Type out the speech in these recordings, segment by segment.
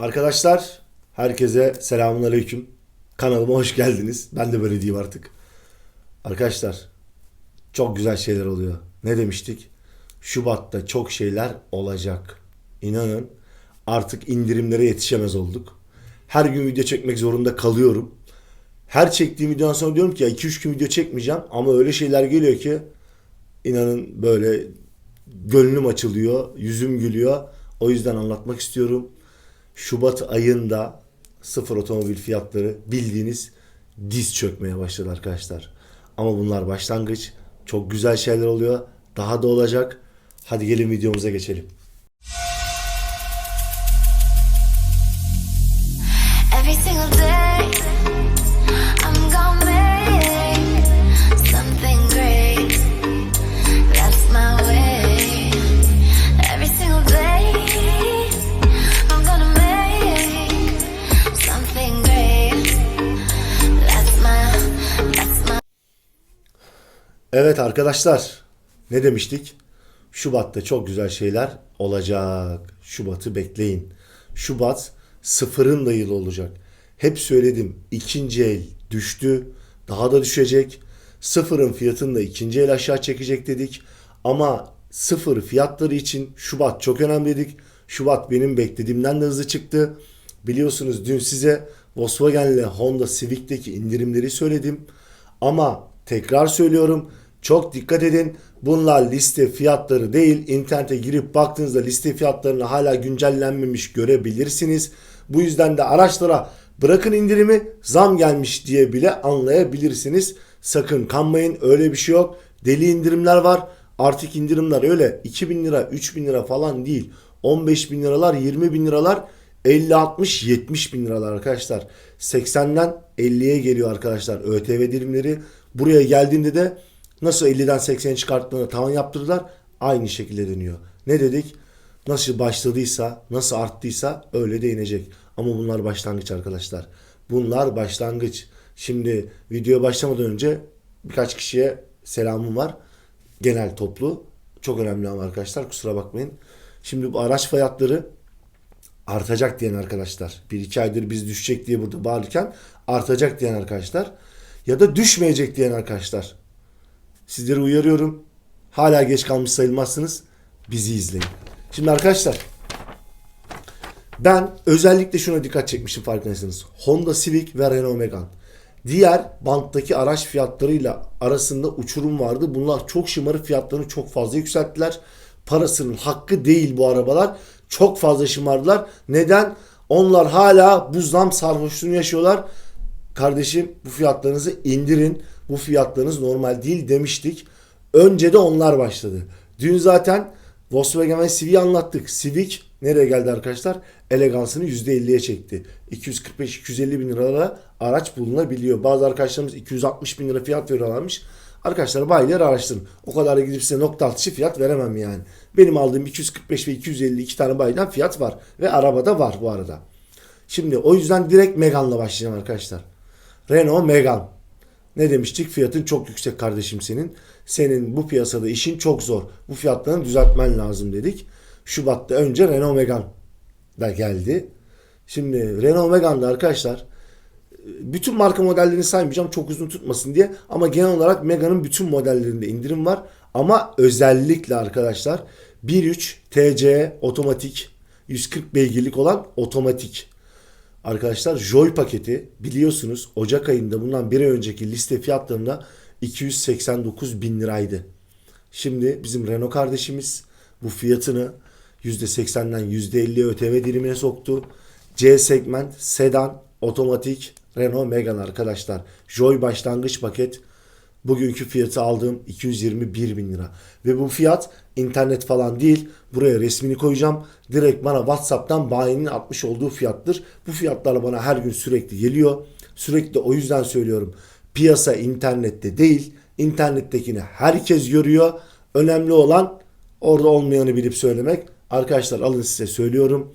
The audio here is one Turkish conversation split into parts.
Arkadaşlar herkese selamun aleyküm. Kanalıma hoş geldiniz. Ben de böyle diyeyim artık. Arkadaşlar çok güzel şeyler oluyor. Ne demiştik? Şubat'ta çok şeyler olacak. İnanın artık indirimlere yetişemez olduk. Her gün video çekmek zorunda kalıyorum. Her çektiğim videodan sonra diyorum ki ya 2-3 gün video çekmeyeceğim ama öyle şeyler geliyor ki inanın böyle gönlüm açılıyor, yüzüm gülüyor. O yüzden anlatmak istiyorum. Şubat ayında sıfır otomobil fiyatları bildiğiniz diz çökmeye başladı arkadaşlar. Ama bunlar başlangıç. Çok güzel şeyler oluyor. Daha da olacak. Hadi gelin videomuza geçelim. Evet arkadaşlar ne demiştik? Şubat'ta çok güzel şeyler olacak. Şubat'ı bekleyin. Şubat sıfırın da yılı olacak. Hep söyledim ikinci el düştü. Daha da düşecek. Sıfırın fiyatını da ikinci el aşağı çekecek dedik. Ama sıfır fiyatları için Şubat çok önemli dedik. Şubat benim beklediğimden de hızlı çıktı. Biliyorsunuz dün size Volkswagen ile Honda Civic'teki indirimleri söyledim. Ama tekrar söylüyorum çok dikkat edin. Bunlar liste fiyatları değil. İnternete girip baktığınızda liste fiyatlarını hala güncellenmemiş görebilirsiniz. Bu yüzden de araçlara bırakın indirimi zam gelmiş diye bile anlayabilirsiniz. Sakın kanmayın öyle bir şey yok. Deli indirimler var. Artık indirimler öyle 2000 lira 3000 lira falan değil. 15 bin liralar 20 bin liralar 50 60 70 bin liralar arkadaşlar. 80'den 50'ye geliyor arkadaşlar ÖTV dilimleri. Buraya geldiğinde de nasıl 50'den 80'e çıkarttığında tavan yaptırdılar. Aynı şekilde dönüyor. Ne dedik? Nasıl başladıysa, nasıl arttıysa öyle de inecek. Ama bunlar başlangıç arkadaşlar. Bunlar başlangıç. Şimdi videoya başlamadan önce birkaç kişiye selamım var. Genel toplu. Çok önemli ama arkadaşlar kusura bakmayın. Şimdi bu araç fiyatları artacak diyen arkadaşlar. Bir iki aydır biz düşecek diye burada bağırırken artacak diyen arkadaşlar. Ya da düşmeyecek diyen arkadaşlar. Sizleri uyarıyorum. Hala geç kalmış sayılmazsınız. Bizi izleyin. Şimdi arkadaşlar ben özellikle şuna dikkat çekmişim farkındaysanız. Honda Civic ve Renault Megane. Diğer banttaki araç fiyatlarıyla arasında uçurum vardı. Bunlar çok şımarık fiyatlarını çok fazla yükselttiler. Parasının hakkı değil bu arabalar. Çok fazla şımardılar. Neden? Onlar hala bu zam sarhoşluğunu yaşıyorlar. Kardeşim bu fiyatlarınızı indirin. Bu fiyatlarınız normal değil demiştik. Önce de onlar başladı. Dün zaten Volkswagen Civic'i anlattık. Civic nereye geldi arkadaşlar? Elegansını %50'ye çekti. 245-250 bin liralara araç bulunabiliyor. Bazı arkadaşlarımız 260 bin lira fiyat veriyorlarmış. Arkadaşlar bayileri araştırın. O kadar da gidip size nokta atışı fiyat veremem yani. Benim aldığım 245 ve 250 iki tane bayiden fiyat var. Ve arabada var bu arada. Şimdi o yüzden direkt Megane'la başlayacağım arkadaşlar. Renault Megane. Ne demiştik? Fiyatın çok yüksek kardeşim senin. Senin bu piyasada işin çok zor. Bu fiyatlarını düzeltmen lazım dedik. Şubat'ta önce Renault Megane da geldi. Şimdi Renault Megane'da arkadaşlar bütün marka modellerini saymayacağım çok uzun tutmasın diye ama genel olarak Megane'ın bütün modellerinde indirim var. Ama özellikle arkadaşlar 1.3 TC otomatik 140 beygirlik olan otomatik Arkadaşlar Joy paketi biliyorsunuz Ocak ayında bundan bir ay önceki liste fiyatlarında 289 bin liraydı. Şimdi bizim Renault kardeşimiz bu fiyatını %80'den %50'ye ÖTV dilimine soktu. C segment sedan otomatik Renault Megane arkadaşlar. Joy başlangıç paket Bugünkü fiyatı aldığım 221 bin lira. Ve bu fiyat internet falan değil. Buraya resmini koyacağım. Direkt bana Whatsapp'tan bayinin atmış olduğu fiyattır. Bu fiyatlar bana her gün sürekli geliyor. Sürekli o yüzden söylüyorum. Piyasa internette değil. İnternettekini herkes görüyor. Önemli olan orada olmayanı bilip söylemek. Arkadaşlar alın size söylüyorum.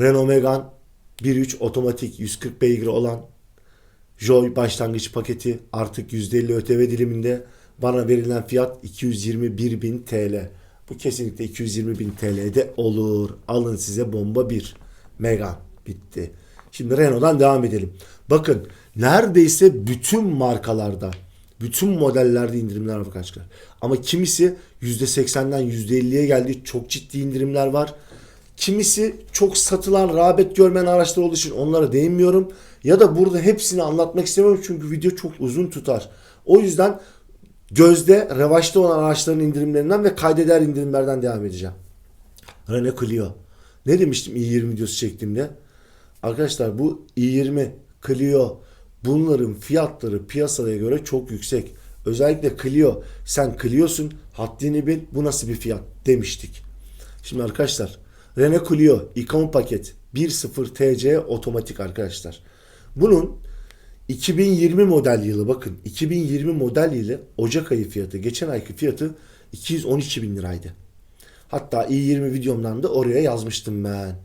Renault Megane 1.3 otomatik 140 beygir olan Joy başlangıç paketi artık %50 ÖTV diliminde bana verilen fiyat 221.000 TL. Bu kesinlikle 220.000 TL'de olur. Alın size bomba bir. Megane bitti. Şimdi Renault'dan devam edelim. Bakın neredeyse bütün markalarda, bütün modellerde indirimler var arkadaşlar. Ama kimisi %80'den %50'ye geldi. Çok ciddi indirimler var. Kimisi çok satılan, rağbet görmeyen araçlar olduğu için onlara değinmiyorum. Ya da burada hepsini anlatmak istemiyorum çünkü video çok uzun tutar. O yüzden gözde, revaçta olan araçların indirimlerinden ve kaydeder indirimlerden devam edeceğim. Renault Clio. Ne demiştim i20 videosu çektiğimde? Arkadaşlar bu i20, Clio bunların fiyatları piyasaya göre çok yüksek. Özellikle Clio. Sen Clio'sun haddini bil bu nasıl bir fiyat demiştik. Şimdi arkadaşlar Renault Clio ikon paket 1.0 TC otomatik arkadaşlar. Bunun 2020 model yılı bakın 2020 model yılı Ocak ayı fiyatı geçen ayki fiyatı 212 bin liraydı. Hatta i20 videomdan da oraya yazmıştım ben.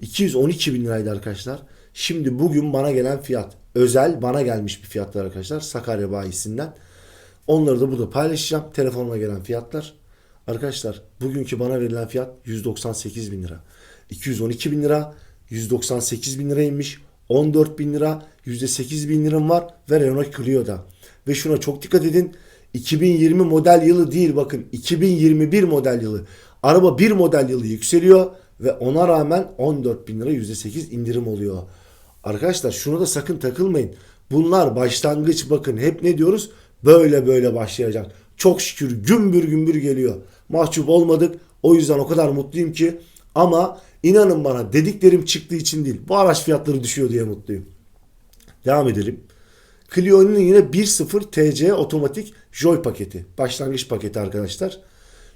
212 bin liraydı arkadaşlar. Şimdi bugün bana gelen fiyat özel bana gelmiş bir fiyatlar arkadaşlar Sakarya bayisinden. Onları da burada paylaşacağım. Telefonuma gelen fiyatlar. Arkadaşlar bugünkü bana verilen fiyat 198 bin lira. 212 bin lira 198 bin lira inmiş. 14 bin lira %8 bin liram var ve Renault Clio'da. Ve şuna çok dikkat edin. 2020 model yılı değil bakın 2021 model yılı. Araba bir model yılı yükseliyor ve ona rağmen 14 bin lira %8 indirim oluyor. Arkadaşlar şuna da sakın takılmayın. Bunlar başlangıç bakın hep ne diyoruz? Böyle böyle başlayacak. Çok şükür gümbür gümbür geliyor. Mahcup olmadık. O yüzden o kadar mutluyum ki. Ama inanın bana dediklerim çıktığı için değil. Bu araç fiyatları düşüyor diye mutluyum. Devam edelim. Clio'nun yine 1.0 TC otomatik Joy paketi. Başlangıç paketi arkadaşlar.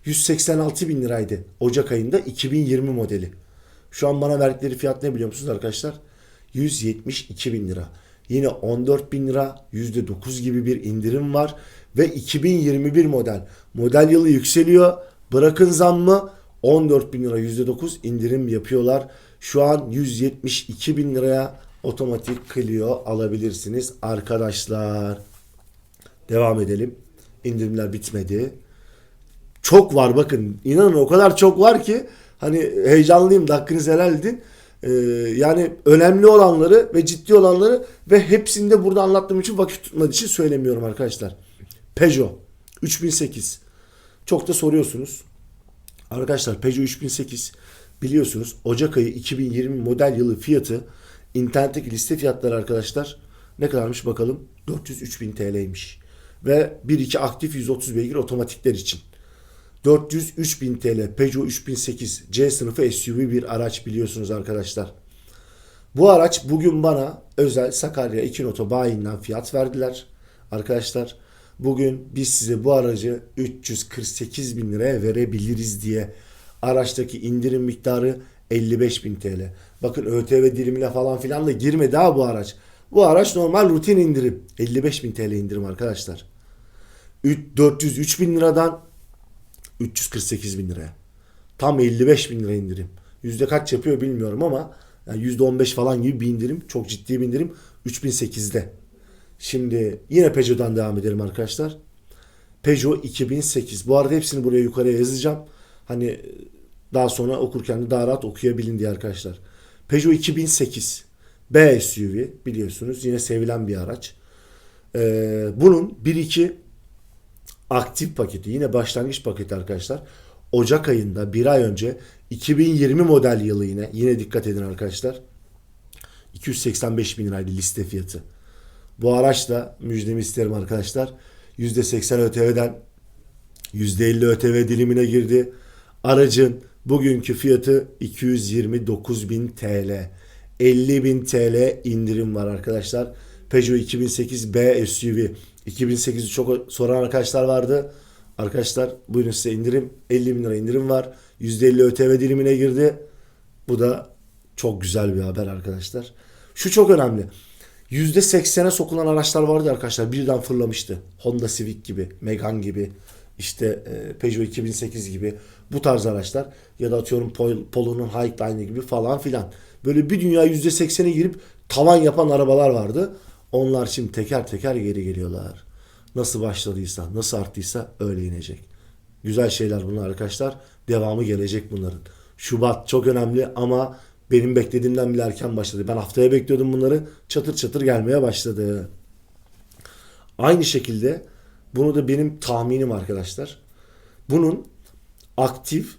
186 bin liraydı Ocak ayında 2020 modeli. Şu an bana verdikleri fiyat ne biliyor musunuz arkadaşlar? 172 bin lira. Yine 14 bin lira %9 gibi bir indirim var. Ve 2021 model. Model yılı yükseliyor. Bırakın zammı 14 bin lira %9 indirim yapıyorlar. Şu an 172 bin liraya otomatik Clio alabilirsiniz arkadaşlar. Devam edelim. İndirimler bitmedi. Çok var bakın. İnanın o kadar çok var ki hani heyecanlıyım da hakkınızı helal edin. Ee, yani önemli olanları ve ciddi olanları ve hepsini de burada anlattığım için vakit tutmadığı için söylemiyorum arkadaşlar. Peugeot 3008 çok da soruyorsunuz. Arkadaşlar Peugeot 3008 biliyorsunuz Ocak ayı 2020 model yılı fiyatı internetteki liste fiyatları arkadaşlar ne kadarmış bakalım 403 bin TL'ymiş. Ve 1.2 aktif 130 beygir otomatikler için. 403 bin TL Peugeot 3008 C sınıfı SUV bir araç biliyorsunuz arkadaşlar. Bu araç bugün bana özel Sakarya 2 Noto bayinden fiyat verdiler. Arkadaşlar bugün biz size bu aracı 348 bin liraya verebiliriz diye araçtaki indirim miktarı 55 bin TL. Bakın ÖTV dilimine falan filan da girmedi ha bu araç. Bu araç normal rutin indirim. 55 bin TL indirim arkadaşlar. 403 bin liradan 348 bin liraya. Tam 55 bin lira indirim. Yüzde kaç yapıyor bilmiyorum ama yani yüzde 15 falan gibi bir indirim. Çok ciddi bir indirim. 3008'de. Şimdi yine Peugeot'dan devam edelim arkadaşlar. Peugeot 2008. Bu arada hepsini buraya yukarıya yazacağım. Hani daha sonra okurken de daha rahat okuyabilin diye arkadaşlar. Peugeot 2008. B SUV biliyorsunuz. Yine sevilen bir araç. Ee, bunun 1.2 aktif paketi yine başlangıç paketi arkadaşlar. Ocak ayında bir ay önce 2020 model yılı yine yine dikkat edin arkadaşlar. 285 bin liraydı liste fiyatı. Bu araçla müjdemi isterim arkadaşlar. %80 ÖTV'den %50 ÖTV dilimine girdi. Aracın bugünkü fiyatı 229 bin TL. 50 bin TL indirim var arkadaşlar. Peugeot 2008 B SUV 2008'i çok soran arkadaşlar vardı. Arkadaşlar buyurun size indirim. 50 bin lira indirim var. %50 ÖTV dilimine girdi. Bu da çok güzel bir haber arkadaşlar. Şu çok önemli. %80'e sokulan araçlar vardı arkadaşlar. Birden fırlamıştı. Honda Civic gibi, Megane gibi, işte e, Peugeot 2008 gibi bu tarz araçlar ya da atıyorum Pol- Polo'nun Highline gibi falan filan. Böyle bir dünya %80'e girip tavan yapan arabalar vardı. Onlar şimdi teker teker geri geliyorlar. Nasıl başladıysa, nasıl arttıysa öyle inecek. Güzel şeyler bunlar arkadaşlar. Devamı gelecek bunların. Şubat çok önemli ama Benim beklediğimden bile erken başladı. Ben haftaya bekliyordum bunları. Çatır çatır gelmeye başladı. Aynı şekilde bunu da benim tahminim arkadaşlar. Bunun aktif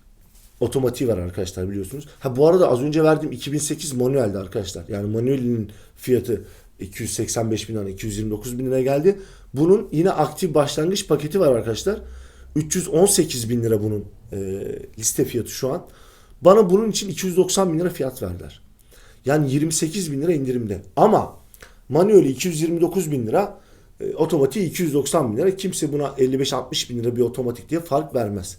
otomatiği var arkadaşlar biliyorsunuz. Ha bu arada az önce verdiğim 2008 manueldi arkadaşlar. Yani manuelinin fiyatı 285 bin lira 229 bin liraya geldi. Bunun yine aktif başlangıç paketi var arkadaşlar. 318 bin lira bunun e, liste fiyatı şu an. Bana bunun için 290 bin lira fiyat verdiler. Yani 28 bin lira indirimde. Ama manueli 229 bin lira e, otomatiği 290 bin lira. Kimse buna 55-60 bin lira bir otomatik diye fark vermez.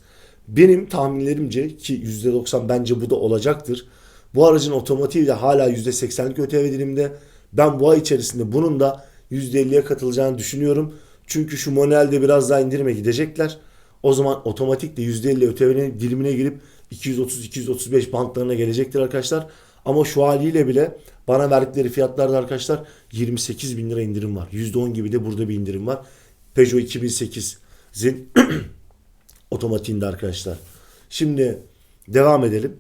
Benim tahminlerimce ki %90 bence bu da olacaktır. Bu aracın otomatiği de hala %80'lik ÖTV diliminde. Ben bu ay içerisinde bunun da %50'ye katılacağını düşünüyorum. Çünkü şu manuelde biraz daha indirime gidecekler. O zaman otomatik de %50 ÖTV'nin dilimine girip 230-235 bantlarına gelecektir arkadaşlar. Ama şu haliyle bile bana verdikleri fiyatlarda arkadaşlar 28 bin lira indirim var. %10 gibi de burada bir indirim var. Peugeot 2008'in otomatiğinde arkadaşlar. Şimdi devam edelim.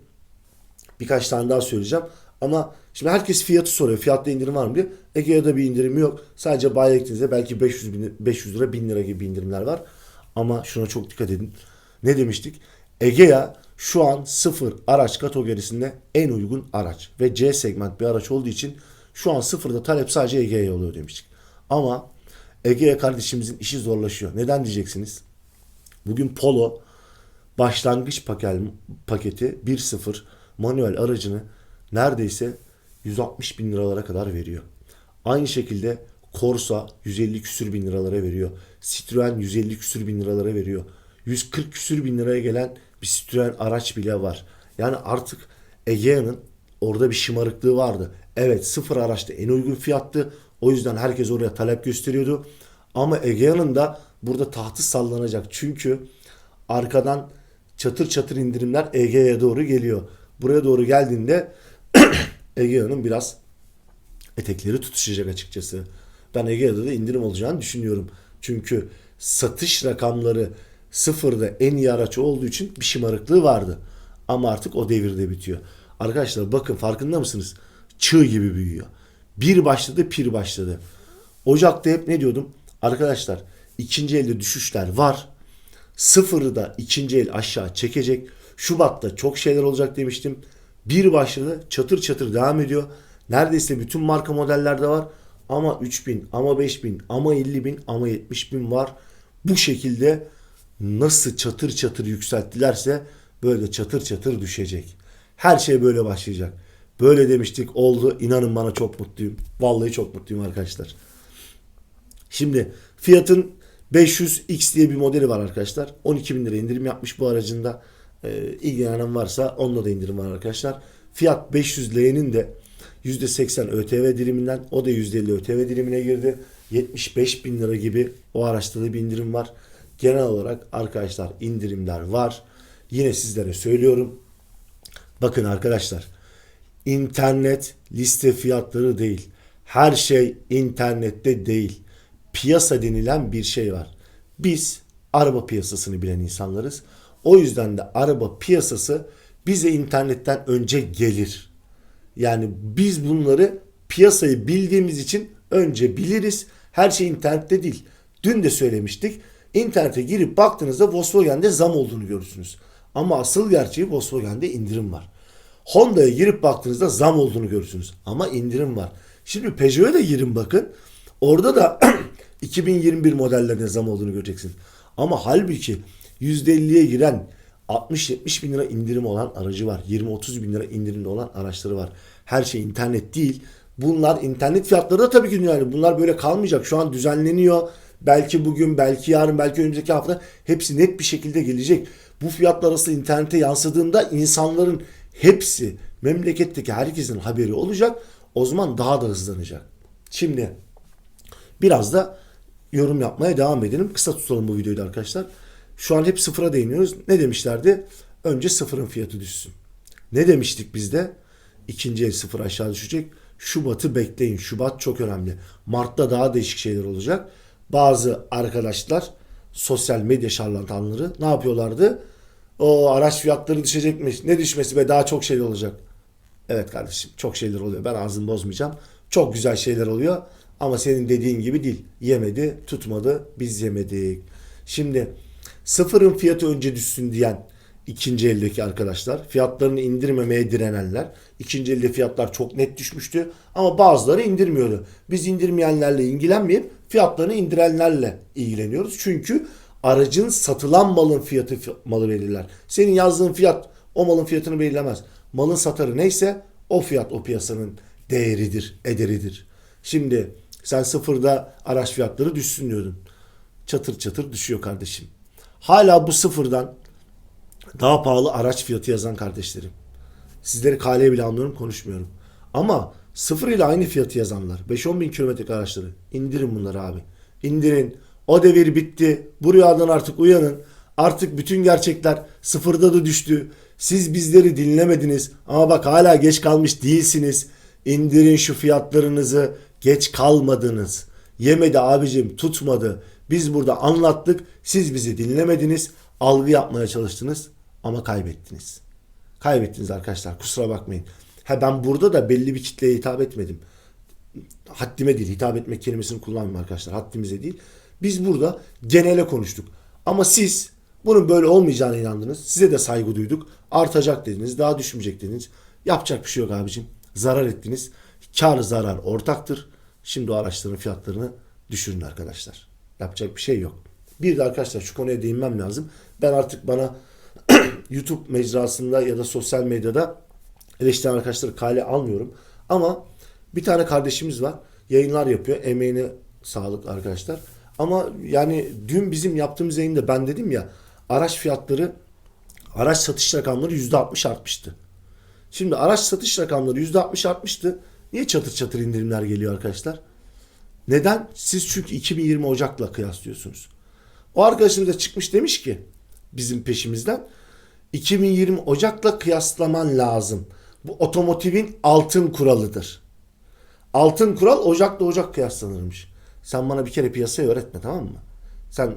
Birkaç tane daha söyleyeceğim. Ama şimdi herkes fiyatı soruyor. Fiyatta indirim var mı diye. Egea'da bir indirim yok. Sadece bayi belki 500, bin, 500 lira 1000 lira gibi indirimler var. Ama şuna çok dikkat edin. Ne demiştik? Egea şu an sıfır araç kategorisinde en uygun araç. Ve C segment bir araç olduğu için şu an sıfırda talep sadece Egea'ya oluyor demiştik. Ama Egea kardeşimizin işi zorlaşıyor. Neden diyeceksiniz? Bugün Polo başlangıç pakel, paketi 1.0 manuel aracını neredeyse 160 bin liralara kadar veriyor. Aynı şekilde Corsa 150 küsür bin liralara veriyor. Citroen 150 küsür bin liralara veriyor. 140 küsür bin liraya gelen bir Citroen araç bile var. Yani artık Egea'nın orada bir şımarıklığı vardı. Evet sıfır araçta en uygun fiyattı. O yüzden herkes oraya talep gösteriyordu. Ama Egea'nın da burada tahtı sallanacak. Çünkü arkadan çatır çatır indirimler Egea'ya doğru geliyor. Buraya doğru geldiğinde Egea'nın biraz etekleri tutuşacak açıkçası. Ben Egea'da da indirim olacağını düşünüyorum. Çünkü satış rakamları sıfırda en iyi araç olduğu için bir şımarıklığı vardı. Ama artık o devirde bitiyor. Arkadaşlar bakın farkında mısınız? Çığ gibi büyüyor. Bir başladı pir başladı. Ocak'ta hep ne diyordum? Arkadaşlar ikinci elde düşüşler var. Sıfırı da ikinci el aşağı çekecek. Şubat'ta çok şeyler olacak demiştim. Bir başladı çatır çatır devam ediyor. Neredeyse bütün marka modellerde var. Ama 3000, ama 5000, ama 50 ama 70 bin var. Bu şekilde nasıl çatır çatır yükselttilerse böyle çatır çatır düşecek. Her şey böyle başlayacak. Böyle demiştik oldu. İnanın bana çok mutluyum. Vallahi çok mutluyum arkadaşlar. Şimdi fiyatın 500X diye bir modeli var arkadaşlar. 12 bin lira indirim yapmış bu aracında. Ee, ilgilenen varsa onda da indirim var arkadaşlar. Fiyat 500 L'nin de %80 ÖTV diliminden o da %50 ÖTV dilimine girdi. 75 bin lira gibi o araçta da bir indirim var. Genel olarak arkadaşlar indirimler var. Yine sizlere söylüyorum. Bakın arkadaşlar internet liste fiyatları değil. Her şey internette değil. Piyasa denilen bir şey var. Biz araba piyasasını bilen insanlarız. O yüzden de araba piyasası bize internetten önce gelir. Yani biz bunları piyasayı bildiğimiz için önce biliriz. Her şey internette değil. Dün de söylemiştik. İnternete girip baktığınızda Volkswagen'de zam olduğunu görürsünüz. Ama asıl gerçeği Volkswagen'de indirim var. Honda'ya girip baktığınızda zam olduğunu görürsünüz. Ama indirim var. Şimdi Peugeot'a da girin bakın. Orada da 2021 modellerine zam olduğunu göreceksin. Ama halbuki %50'ye giren 60-70 bin lira indirim olan aracı var. 20-30 bin lira indirimli olan araçları var. Her şey internet değil. Bunlar internet fiyatları da tabii ki yani bunlar böyle kalmayacak. Şu an düzenleniyor. Belki bugün, belki yarın, belki önümüzdeki hafta hepsi net bir şekilde gelecek. Bu fiyatlar arası internete yansıdığında insanların hepsi memleketteki herkesin haberi olacak. O zaman daha da hızlanacak. Şimdi biraz da yorum yapmaya devam edelim. Kısa tutalım bu videoyu da arkadaşlar. Şu an hep sıfıra değiniyoruz. Ne demişlerdi? Önce sıfırın fiyatı düşsün. Ne demiştik biz de? İkinci el sıfır aşağı düşecek. Şubat'ı bekleyin. Şubat çok önemli. Mart'ta daha değişik şeyler olacak. Bazı arkadaşlar sosyal medya şarlatanları ne yapıyorlardı? O araç fiyatları düşecekmiş. Ne düşmesi be daha çok şey olacak. Evet kardeşim çok şeyler oluyor. Ben ağzımı bozmayacağım. Çok güzel şeyler oluyor. Ama senin dediğin gibi değil. Yemedi, tutmadı, biz yemedik. Şimdi sıfırın fiyatı önce düşsün diyen ikinci eldeki arkadaşlar. Fiyatlarını indirmemeye direnenler. İkinci elde fiyatlar çok net düşmüştü. Ama bazıları indirmiyordu. Biz indirmeyenlerle ilgilenmeyip fiyatlarını indirenlerle ilgileniyoruz. Çünkü aracın satılan malın fiyatı fi- malı belirler. Senin yazdığın fiyat o malın fiyatını belirlemez. Malın satarı neyse o fiyat o piyasanın değeridir, ederidir. Şimdi sen sıfırda araç fiyatları düşsün diyordun. Çatır çatır düşüyor kardeşim. Hala bu sıfırdan daha pahalı araç fiyatı yazan kardeşlerim. Sizleri kaleye bile anlıyorum konuşmuyorum. Ama sıfır ile aynı fiyatı yazanlar 5-10 bin kilometrelik araçları indirin bunları abi. İndirin. O devir bitti. Bu rüyadan artık uyanın. Artık bütün gerçekler sıfırda da düştü. Siz bizleri dinlemediniz ama bak hala geç kalmış değilsiniz. İndirin şu fiyatlarınızı. Geç kalmadınız. Yemedi abicim tutmadı. Biz burada anlattık. Siz bizi dinlemediniz. Algı yapmaya çalıştınız ama kaybettiniz. Kaybettiniz arkadaşlar kusura bakmayın. Ha ben burada da belli bir kitleye hitap etmedim. Haddime değil hitap etmek kelimesini kullanmıyorum arkadaşlar. Haddimize değil. Biz burada genele konuştuk. Ama siz bunun böyle olmayacağına inandınız. Size de saygı duyduk. Artacak dediniz. Daha düşmeyecek dediniz. Yapacak bir şey yok abicim. Zarar ettiniz. Kar zarar ortaktır. Şimdi o araçların fiyatlarını düşürün arkadaşlar. Yapacak bir şey yok. Bir de arkadaşlar şu konuya değinmem lazım. Ben artık bana YouTube mecrasında ya da sosyal medyada eleştiren arkadaşları kale almıyorum. Ama bir tane kardeşimiz var. Yayınlar yapıyor. Emeğine sağlık arkadaşlar. Ama yani dün bizim yaptığımız yayında ben dedim ya araç fiyatları araç satış rakamları %60 artmıştı. Şimdi araç satış rakamları %60 artmıştı. Niye çatır çatır indirimler geliyor arkadaşlar? Neden? Siz çünkü 2020 Ocak'la kıyaslıyorsunuz. O arkadaşımız da çıkmış demiş ki bizim peşimizden 2020 Ocak'la kıyaslaman lazım. Bu otomotivin altın kuralıdır. Altın kural Ocak'la Ocak kıyaslanırmış. Sen bana bir kere piyasayı öğretme tamam mı? Sen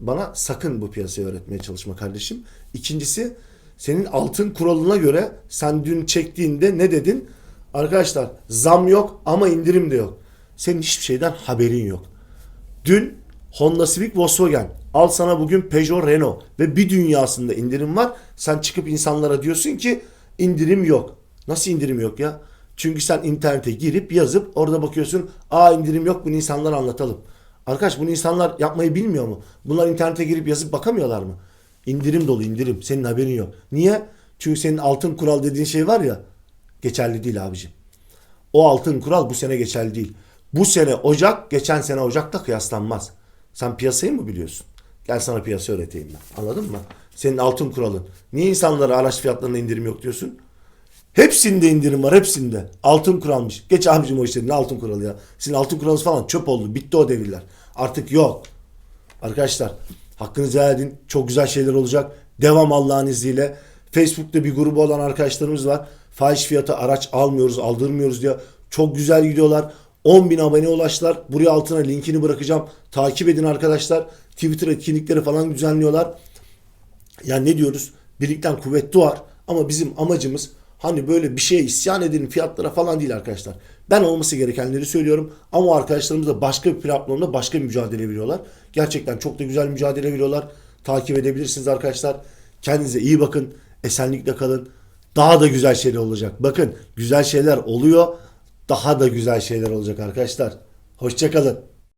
bana sakın bu piyasayı öğretmeye çalışma kardeşim. İkincisi senin altın kuralına göre sen dün çektiğinde ne dedin? Arkadaşlar zam yok ama indirim de yok. Senin hiçbir şeyden haberin yok. Dün Honda Civic Volkswagen al sana bugün Peugeot Renault ve bir dünyasında indirim var. Sen çıkıp insanlara diyorsun ki indirim yok. Nasıl indirim yok ya? Çünkü sen internete girip yazıp orada bakıyorsun aa indirim yok bunu insanlara anlatalım. Arkadaş bunu insanlar yapmayı bilmiyor mu? Bunlar internete girip yazıp bakamıyorlar mı? İndirim dolu indirim. Senin haberin yok. Niye? Çünkü senin altın kural dediğin şey var ya geçerli değil abicim. O altın kural bu sene geçerli değil. Bu sene Ocak, geçen sene Ocak'ta kıyaslanmaz. Sen piyasayı mı biliyorsun? Gel sana piyasa öğreteyim ben. Anladın mı? Senin altın kuralın. Niye insanlara araç fiyatlarında indirim yok diyorsun? Hepsinde indirim var hepsinde. Altın kuralmış. Geç abicim o işlerin altın kuralı ya. Sizin altın kuralınız falan çöp oldu. Bitti o devirler. Artık yok. Arkadaşlar hakkınızı helal edin. Çok güzel şeyler olacak. Devam Allah'ın izniyle. Facebook'ta bir grubu olan arkadaşlarımız var. Fahiş fiyata araç almıyoruz, aldırmıyoruz diye. Çok güzel gidiyorlar. 10 bin abone ulaştılar. Buraya altına linkini bırakacağım. Takip edin arkadaşlar. Twitter etkinlikleri falan düzenliyorlar. Yani ne diyoruz? Birlikten kuvvet doğar. Ama bizim amacımız hani böyle bir şeye isyan edin fiyatlara falan değil arkadaşlar. Ben olması gerekenleri söylüyorum. Ama arkadaşlarımız da başka bir platformda başka bir mücadele veriyorlar. Gerçekten çok da güzel mücadele veriyorlar. Takip edebilirsiniz arkadaşlar. Kendinize iyi bakın. Esenlikle kalın. Daha da güzel şeyler olacak. Bakın güzel şeyler oluyor. Daha da güzel şeyler olacak arkadaşlar. Hoşçakalın.